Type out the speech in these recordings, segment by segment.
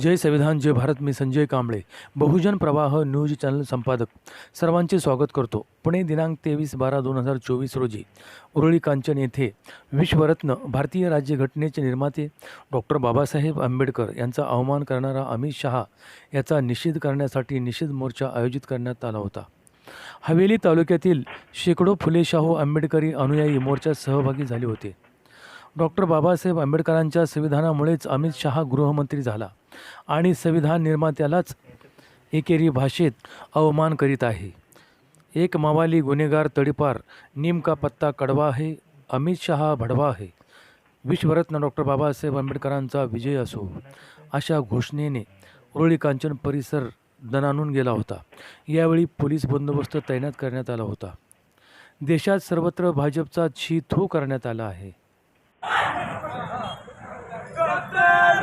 जय संविधान जय भारत मी संजय कांबळे. बहुजन प्रवाह news channel संपादक. सर्वांचे स्वागत करतो. पुणे दिनांक तेवीस बारा दोन हजार चोवीस रोजी. उरळी कांचन येथे विश्वरत्न भारतीय राज्यघटनेचे निर्माते डॉक्टर बाबासाहेब आंबेडकर यांचा अवमान करणारा अमित शहा याचा निषेध करण्यासाठी निषेध मोर्चा आयोजित करण्यात आला होता. हवेली तालुक्यातील शेकडो फुले शाहू आंबेडकरी अनुयायी मोर्चात सहभागी झाले होते. डॉक्टर बाबासाहेब आंबेडकरांच्या संविधानामुळेच अमित शहा गृहमंत्री झाला आणि संविधान निर्मात्यालाच एकेरी भाषेत अवमान करीत आहे. एक मावाली गुन्हेगार तडीपार निमका पत्ता कडवा आहे अमित शहा भडवा आहे. विश्वरत्न डॉक्टर बाबासाहेब आंबेडकरांचा विजय असो अशा घोषणेने उरळी कांचन परिसर दणानून गेला होता. यावेळी पोलीस बंदोबस्त तैनात करण्यात आला होता. देशात सर्वत्र भाजपचा छी थू करण्यात आला आहे डॉक्टर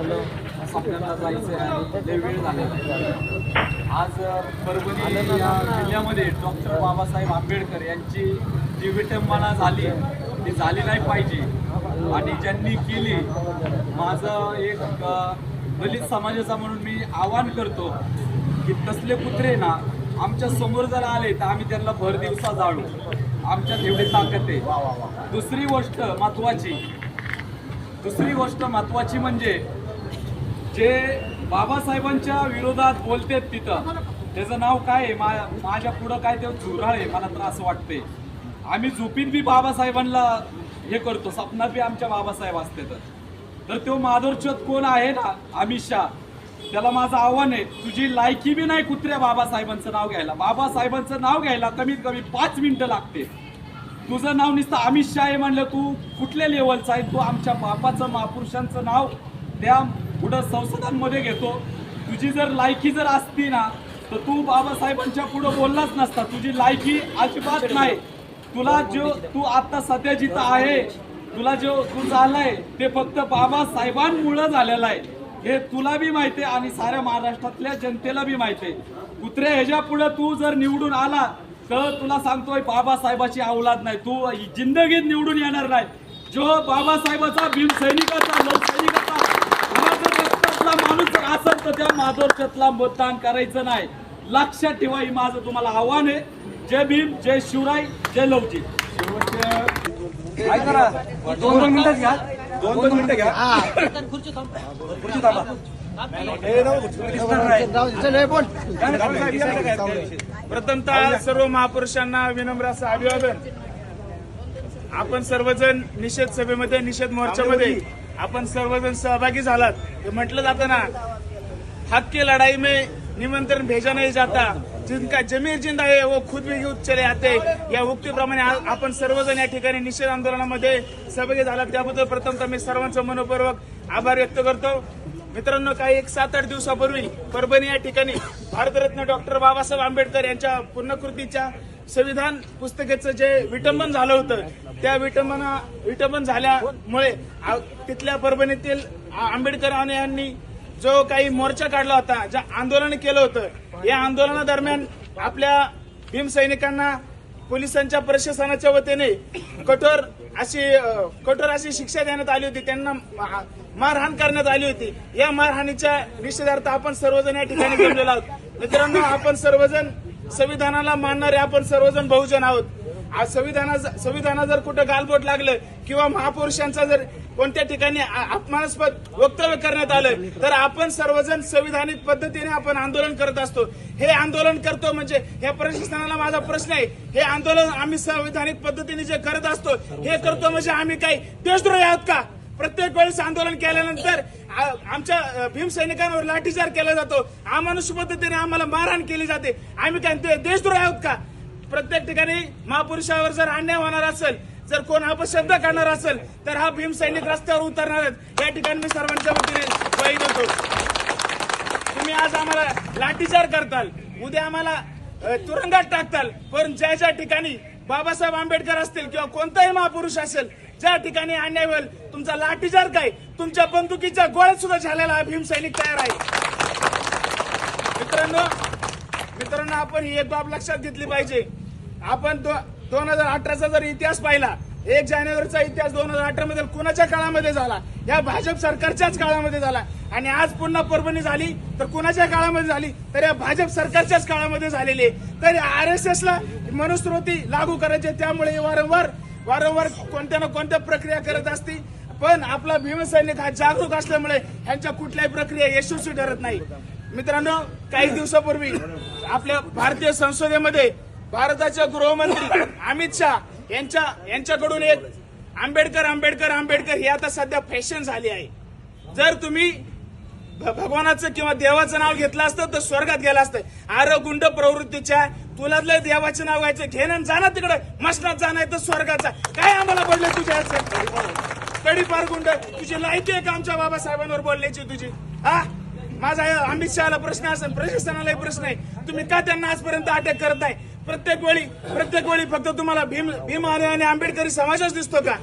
आपल्याला जायचं आहे ते वेळ झालेला आहे. आज परभणी या जिल्ह्यामध्ये डॉक्टर बाबासाहेब आंबेडकर यांची जी विटंबना झाली. ती झाली नाही पाहिजे. आणि ज्यांनी केली माझं एक दलित समाजाचा म्हणून मी आवाहन करतो की तसले कुत्रे ना आमच्यासमोर जर आले तर आम्ही त्यांना भर दिवसा जाळू. आमच्यात एवढी ताकद आहे. दुसरी गोष्ट महत्वाची. दुसरी गोष्ट महत्वाची म्हणजे जे बाबासाहेबांच्या विरोधात बोलतेत तिथं त्याचं नाव काय आहे? मा माझ्या पुढं काय ते झुराळ आहे मला तर असं वाटते आम्ही झोपीत बी बाबासाहेबांना हे करतो स्वप्नात बी आमच्या बाबासाहेब असते तर. तर तो माधुरचोत कोण आहे ना अमित शहा त्याला माझं आव्हान आहे तुझी लायकी बी नाही कुत्र्या बाबासाहेबांचं नाव घ्यायला. बाबासाहेबांचं नाव घ्यायला कमीत कमी पाच मिनिटं लागते. तुझं नाव नुसतं अमित शहा आहे म्हणलं तू कुठल्या लेवलचं आहे? तू आमच्या बापाचं महापुरुषांचं नाव त्या पुढं संसदांमध्ये घेतो. तुझी जर लायकी जर असती ना तर तू बाबासाहेबांच्या पुढं बोललाच नसता. तुझी लायकी अजिबात नाही. तुला जो तू आता सध्या जिथं आहे तुला जो तू झालाय ते फक्त बाबासाहेबांमुळं झालेलं आहे. हे तुला बी माहिती आहे आणि साऱ्या महाराष्ट्रातल्या जनतेला बी माहिती आहे. कुत्र्या ह्याच्या पुढं तू जर निवडून आला तर तुला सांगतोय बाबासाहेबाची अवलाद नाही. तू जिंदगीत निवडून येणार नाही. जो बाबासाहेबाचा भीमसैनिकाचा लोकसैनिकाचा माणूस जर असेल तर त्या माधोरच्यातला मतदान करायचं नाही. लक्षात ठेवा ही माझं तुम्हाला आव्हान आहे. जय भीम जय शिवराय जय लवजी. दोन दोन मिनिटात घ्या. दोन दोन मिनिटं घ्या. खुर्ची थांबा प्रथमतः सर्व महापुरुषांना विनम्र असं अभिवादन. आपण सर्वजण निषेध सभेमध्ये निषेध मोर्चामध्ये आपण सर्वजण सहभागी झालात. हे म्हटलं जातं ना हक की लढाई में निमंत्रण भेजा नाही जाता. जिनका जमीर जिंदा आहे वो खुद भी युद्ध चले आते. या उक्तीप्रमाणे आपण सर्वजण या ठिकाणी निषेध आंदोलनामध्ये सहभागी झालात. त्याबद्दल प्रथमतः मी सर्वांचं मनपूर्वक आभार व्यक्त करतो. मित्रांनो काही एक सात आठ दिवसापूर्वी परभणी या ठिकाणी भारतरत्न डॉक्टर बाबासाहेब आंबेडकर यांच्या पूर्णकृतीच्या संविधान पुस्तकेचं जे विटंबन झालं होतं त्या विटंबना विटंबन झाल्यामुळे आ- तिथल्या परभणीतील आंबेडकर यांनी जो काही मोर्चा काढला होता जे आंदोलन केलं होतं या आंदोलनादरम्यान आपल्या भीमसैनिकांना पोलिसांच्या प्रशासनाच्या वतीने कठोर अशी कठोर अशी शिक्षा देण्यात आली होती. त्यांना मारहाण करण्यात आली होती. या मारहाणीच्या निषेधार्थ आपण सर्वजण या ठिकाणी जमलेलो आहोत. मित्रांनो आपण सर्वजण संविधानाला मानणारे आपण सर्वजण बहुजन आहोत. आज संविधाना संविधाना जर कुठं गालबोट लागलं किंवा महापुरुषांचा जर कोणत्या ठिकाणी अपमानास्पद वक्तव्य करण्यात आलं तर आपण सर्वजण संविधानिक पद्धतीने आपण आंदोलन करत असतो. हे आंदोलन करतो म्हणजे या प्रशासनाला माझा प्रश्न आहे हे आंदोलन आम्ही संविधानिक पद्धतीने जे करत असतो हे करतो म्हणजे आम्ही काही देशद्रोही आहोत का? प्रत्येक वेळेस आंदोलन केल्यानंतर आमच्या भीमसैनिकांवर लाठीचार केला जातो. अमानुष पद्धतीने आम्हाला मारहाण केली जाते. आम्ही काय ते देशद्रोही आहोत का? प्रत्येक ठिकाणी महापुरुषावर जर अन्याय होणार असेल जर कोण अपशब्द करणार असेल तर हा भीम सैनिक रस्त्यावर उतरणार आहेत. या ठिकाणी मी सर्वांच्या वतीने ग्वाही देतो. तुम्ही आज आम्हाला लाठीचार करताल. उद्या आम्हाला तुरुंगात टाकताल. पण ज्या ज्या ठिकाणी बाबासाहेब आंबेडकर असतील किंवा कोणताही महापुरुष असेल ज्या ठिकाणी अन्याय होईल तुमचा लाठीचार काय? तुमच्या बंदुकीच्या गोळ्यात सुद्धा झालेला हा तयार आहे. मित्रांनो मित्रांनो आपण ही एक बाब लक्षात घेतली पाहिजे. आपण दोन हजार अठराचा जर इतिहास पाहिला एक जानेवारीचा इतिहास दोन हजार अठरा मध्ये कुणाच्या काळामध्ये झाला? या भाजप सरकारच्याच काळामध्ये झाला. आणि आज पुन्हा परभणी झाली तर कुणाच्या काळामध्ये झाली? तर या भाजप सरकारच्याच काळामध्ये झालेली आहे. तर आर एस एस ला मनुस्मृती लागू करायचे त्यामुळे वारंवार वारंवार कोणत्या ना कोणत्या प्रक्रिया करत असती. पण आपला भीमसैनिक हा जागरूक असल्यामुळे ह्यांच्या कुठल्याही प्रक्रिया यशस्वी ठरत नाही. मित्रांनो काही दिवसापूर्वी आपल्या भारतीय संसदेमध्ये भारताचे गृहमंत्री अमित शहा यांच्या यांच्याकडून एक आंबेडकर आंबेडकर आंबेडकर ही आता सध्या फॅशन झाली आहे. जर तुम्ही भ- भगवानाचं किंवा देवाचं नाव घेतलं असतं तर स्वर्गात गेलं असतं. आर गुंड प्रवृत्तीच्या तुला देवाचं नाव घ्यायचं घेणं जाणार तिकडे. मसनात जाणार तर स्वर्गाचा. काय आम्हाला बोलले तुझ्या कडी पार गुंड. तुझी लायकी आहे का आमच्या बाबासाहेबांवर बोलण्याची तुझी? हा? माझा अमित शहाला प्रश्न असेल प्रशासनालाही प्रश्न आहे. तुम्ही का त्यांना आजपर्यंत अटक करत नाही? प्रत्येक वेळी प्रत्येक वेळी फक्त तुम्हाला भीम भीम आणि आंबेडकरी समाजच दिसतो का?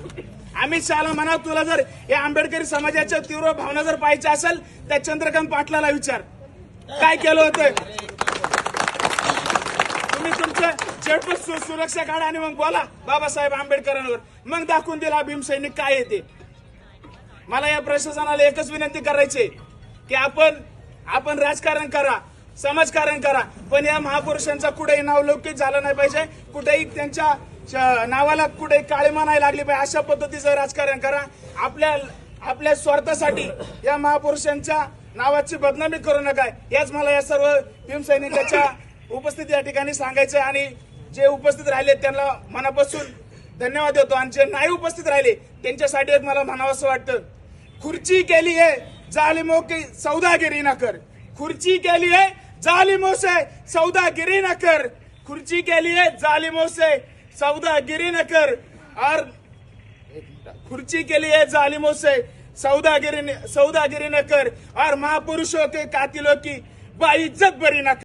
अमित शहाला म्हणा तुला जर या आंबेडकरी समाजाच्या तीव्र भावना जर पाहायच्या असेल त्या चंद्रकांत पाटलाला विचार. काय केलं होतं? तुम्ही तुमचं झेडपत सु- सुरक्षा काढा आणि मग बोला बाबासाहेब आंबेडकरांवर. मग दाखवून दिला भीमसैनिक काय येते मला या प्रशासनाला एकच विनंती करायची की आपण आपण राजकारण करा. समाजकारण करा. पण या महापुरुषांचा कुठेही नावलौकिक झालं नाही पाहिजे. कुठेही त्यांच्या श- नावाला कुठेही काळीमा नाही लागली पाहिजे. अशा पद्धतीचं राजकारण करा. आपल्या आपल्या स्वार्थासाठी या महापुरुषांच्या नावाची बदनामी करू नका. याच मला या सर्व भीमसैनिकाच्या उपस्थिती या ठिकाणी सांगायचं आहे आणि जे उपस्थित राहिले त्यांना मनापासून धन्यवाद देतो. आणि जे नाही उपस्थित राहिले त्यांच्यासाठी एक मला म्हणावं असं वाटतं. खुर्ची केली आहे. जालिमो की सौदागिरी न कर खुर्ची केली आहे. जालिमों से सौदागिरी न कर खुर्ची के लिए जालिमों से सौदागिरी न कर और खुर्ची के लिए जालिमों से सौदागिरी सौदागिरी न कर और महापुरुषों के कातिलों की बाइज्जत बरी न कर